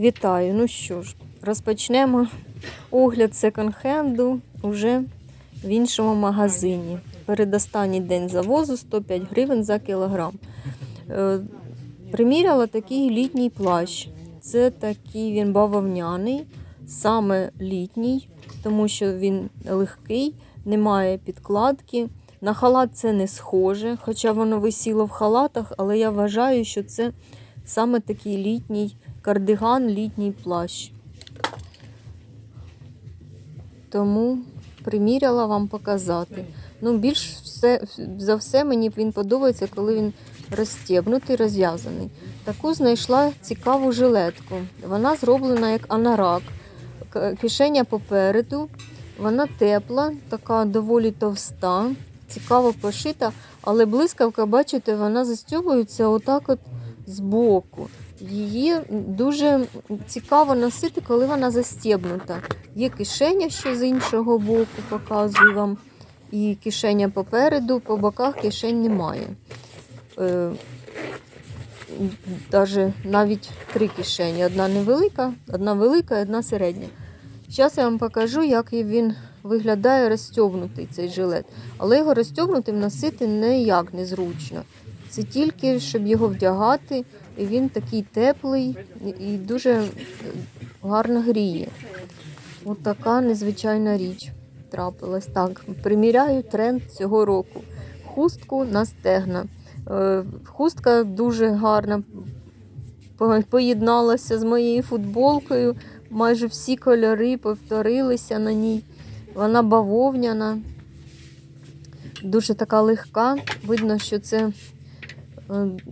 Вітаю! Ну що ж, розпочнемо огляд секонд-хенду вже в іншому магазині. Передостанній день завозу 105 гривень за кілограм. Е, Приміряла такий літній плащ. Це такий він бавовняний, саме літній, тому що він легкий, немає підкладки. На халат це не схоже, хоча воно висіло в халатах, але я вважаю, що це саме такий літній кардиган, літній плащ. Тому приміряла вам показати. Ну, більш все, за все мені він подобається, коли він розстібнутий, розв'язаний. Таку знайшла цікаву жилетку. Вона зроблена як анорак. К- Кишеня попереду, вона тепла, така доволі товста, цікаво пошита, але блискавка, бачите, вона застібується отак от збоку. Її дуже цікаво носити, коли вона застібнута. Є кишеня ще з іншого боку, показую вам. І кишеня попереду, по боках кишень немає. Е, даже навіть три кишені. Одна невелика, одна велика і одна середня. Зараз я вам покажу, як він виглядає розстібнутий цей жилет. Але його розстібнутим носити ніяк не зручно. Це тільки, щоб його вдягати, він такий теплий і дуже гарно гріє. Ось така незвичайна річ трапилась. Так, приміряю тренд цього року. Хустку на стегна. Е, Хустка дуже гарна поєдналася з моєю футболкою. Майже всі кольори повторилися на ній. Вона бавовняна, дуже така легка. Видно, що це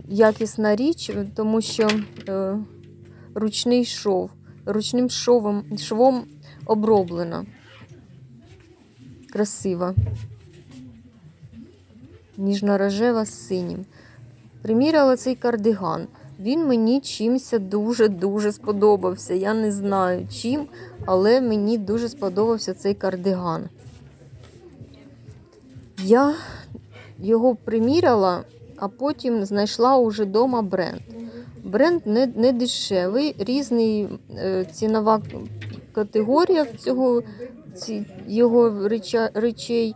якісна річ, тому що е, ручний шов. Ручним шовом, швом оброблена. Красива. Ніжно-рожева з синім. Приміряла цей кардиган. Він мені чимось дуже-дуже сподобався. Я не знаю чим, але мені дуже сподобався цей кардиган. Я його приміряла, а потім знайшла уже вдома бренд. Бренд не, не дешевий, різний е, цінова категорія цього, ці, його реча, речей.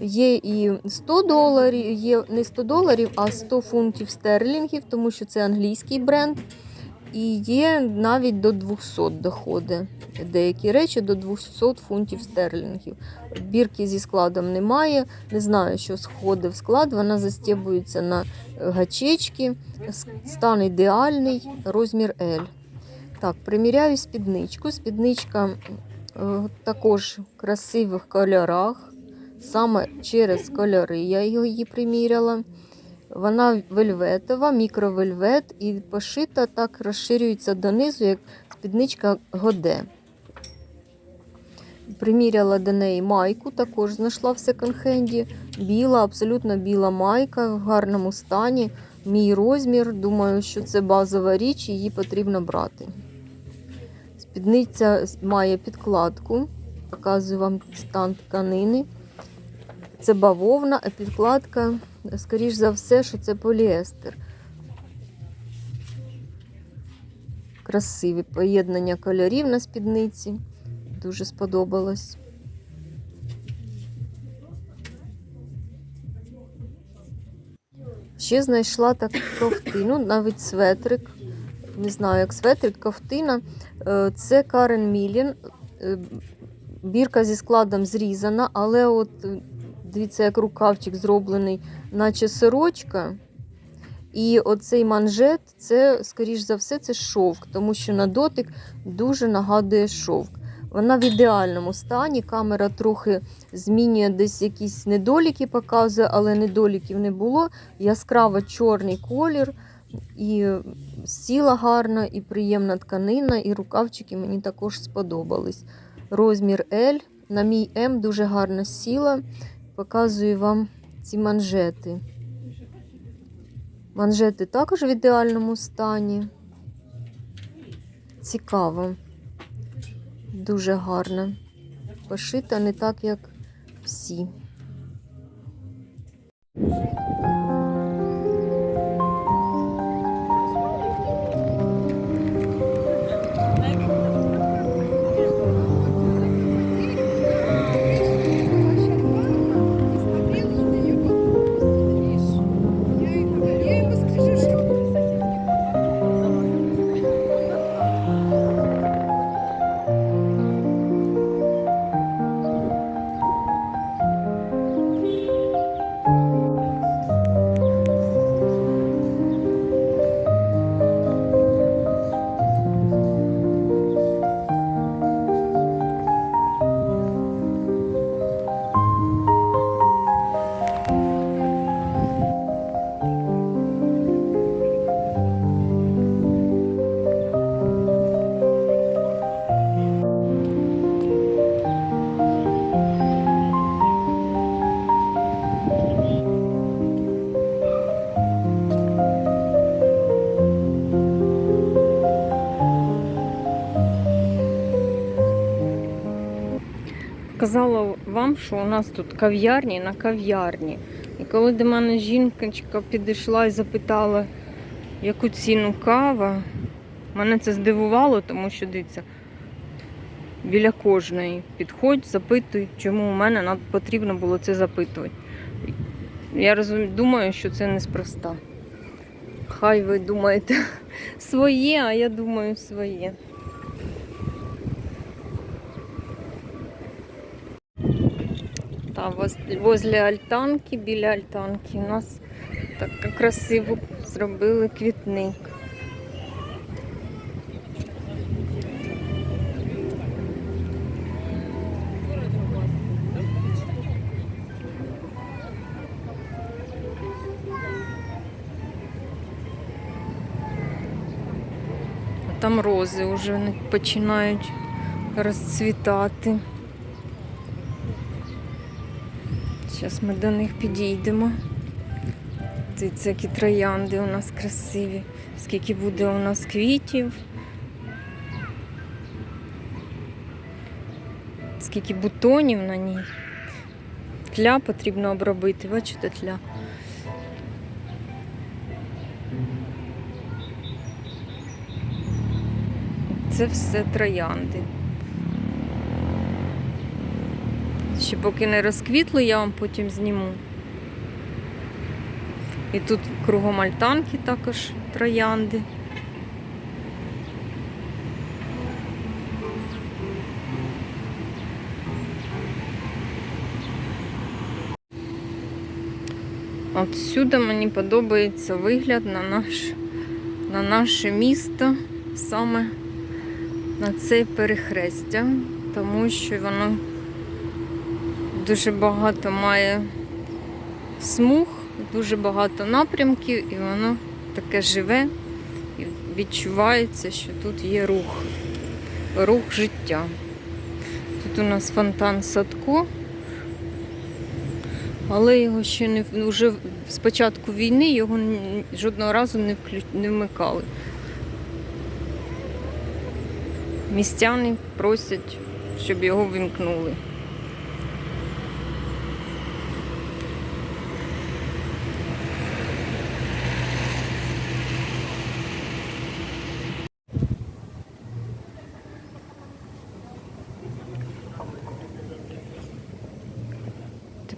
Є і 100 доларів, є не 100 доларів, а 100 фунтів стерлінгів, тому що це англійський бренд. І є навіть до 200 доходить. Деякі речі до 200 фунтів стерлінгів. Бірки зі складом немає. Не знаю, що сходить в склад. Вона застібується на гачечки. Стан ідеальний, розмір L. Так, приміряю спідничку. Спідничка е, також в красивих кольорах. Саме через кольори я її приміряла. Вона вельветова, мікровельвет і пошита так розширюється донизу, як спідничка годе. Приміряла до неї майку, також знайшла в секонд-хенді. Біла, абсолютно біла майка в гарному стані. Мій розмір. Думаю, що це базова річ, її потрібно брати. Спідниця має підкладку. Показую вам стан тканини. Це бавовна, а підкладка, скоріш за все, що це поліестер. Красиві поєднання кольорів на спідниці. Дуже сподобалось. Ще знайшла таку ковтину, навіть светрик. Не знаю, як светрик, ковтина. Е, Це Карен Мілін. Е, Бірка зі складом зрізана, але от дивіться, як рукавчик зроблений, наче сорочка. І оцей манжет, це, скоріш за все, це шовк, тому що на дотик дуже нагадує шовк. Вона в ідеальному стані. Камера трохи змінює десь якісь недоліки, показує, але недоліків не було. Яскраво чорний колір, і сіла гарна, і приємна тканина, і рукавчики мені також сподобались. Розмір L, на мій М дуже гарно сіла. Показую вам ці манжети. Манжети також в ідеальному стані. Цікаво. Дуже гарно. Пошита не так, як всі. Казала вам, що у нас тут кав'ярні на кав'ярні. І коли до мене жінка підійшла і запитала, яку ціну кава, мене це здивувало, тому що дивіться, біля кожної підходь, запитуй, чому у мене потрібно було це запитувати. Я розумію, думаю, що це неспроста. Хай ви думаєте своє, а я думаю своє. Воз- возле альтанки, біля альтанки у нас так красиво зробили квітник. Там рози вже починають розцвітати. Зараз ми до них підійдемо. Дивіться, які троянди у нас красиві. Скільки буде у нас квітів. Скільки бутонів на ній. Тля потрібно обробити. Бачите, тля. Це все троянди. Ще поки не розквітли, я вам потім зніму. І тут кругом альтанки також троянди. От сюди мені подобається вигляд на, наш, на наше місто, саме на це перехрестя, тому що воно дуже багато має смуг, дуже багато напрямків, і воно таке живе і відчувається, що тут є рух, рух життя. Тут у нас фонтан Садко, але його ще не вже з початку війни його жодного разу не, вклю... не вмикали. Містяни просять, щоб його вимкнули.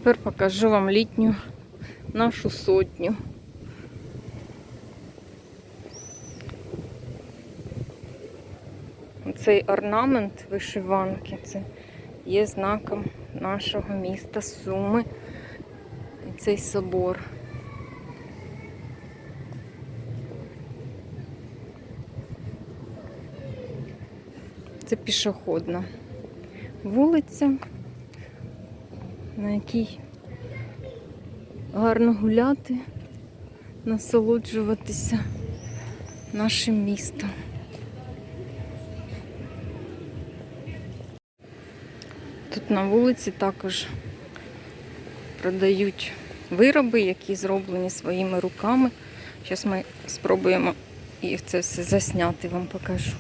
Тепер покажу вам літню нашу сотню. Цей орнамент вишиванки це є знаком нашого міста Суми. І цей собор. Це пішохідна вулиця, на якій гарно гуляти, насолоджуватися нашим містом. Тут на вулиці також продають вироби, які зроблені своїми руками. Зараз ми спробуємо і це все засняти, вам покажу.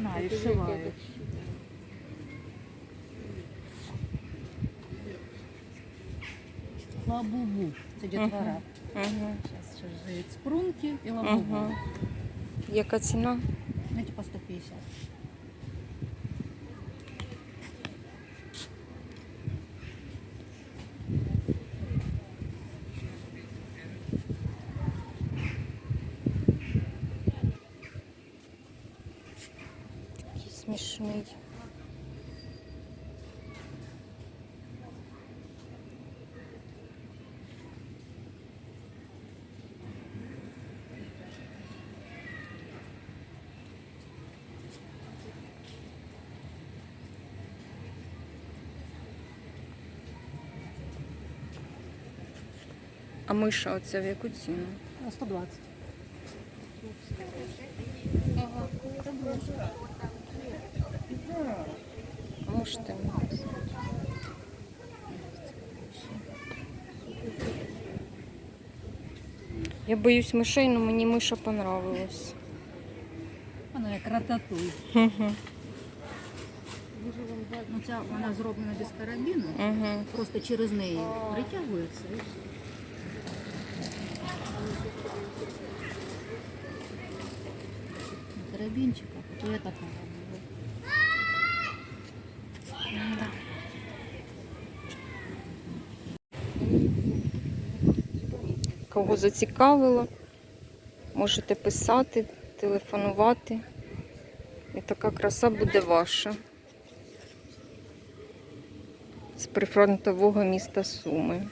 Знаю, шиваю. Лабубу. Це дітвора. Угу. Зараз ще спрунки і лабубу. Угу. Яка ціна? Ну, типа 150. Такий смішний. А миша оця в яку ціну? А 120. А можете мені? Я боюсь мишей, але мені миша понравилась. Вона як рататуй. Угу. Ну, ця вона зроблена без карабіну. Угу. Просто через неї притягується. і все. На карабінчиках, то я така роблю. Кого зацікавило, можете писати, телефонувати. І така краса буде ваша. З прифронтового міста Суми.